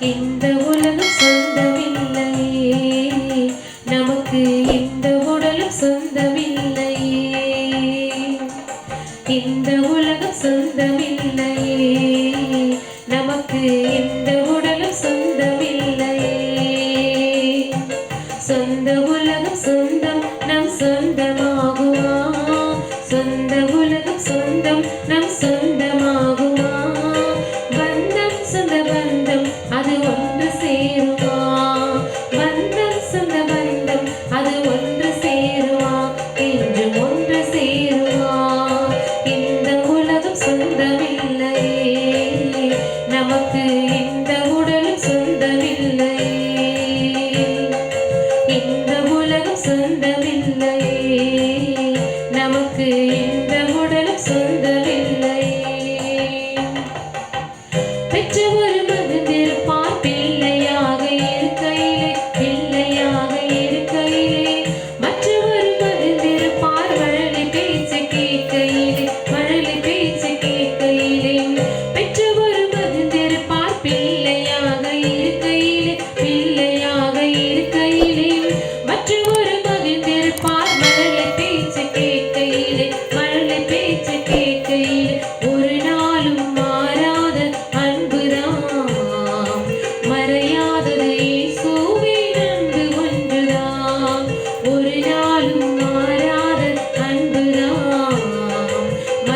இந்த உலகம் சொந்தமில்லையே. நமக்கு இந்த உடலும் சொந்தமில்லை நமக்கு எந்த உடலும் சொந்தமில்லை. இந்த உலகம் சொந்தம்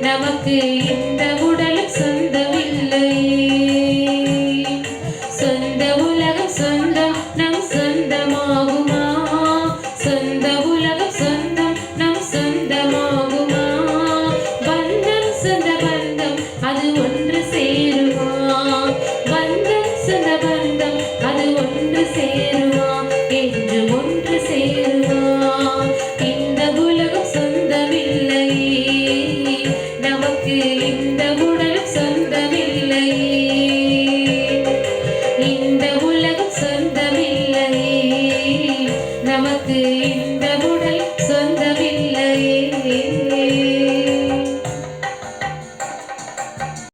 நமக்கு இந்த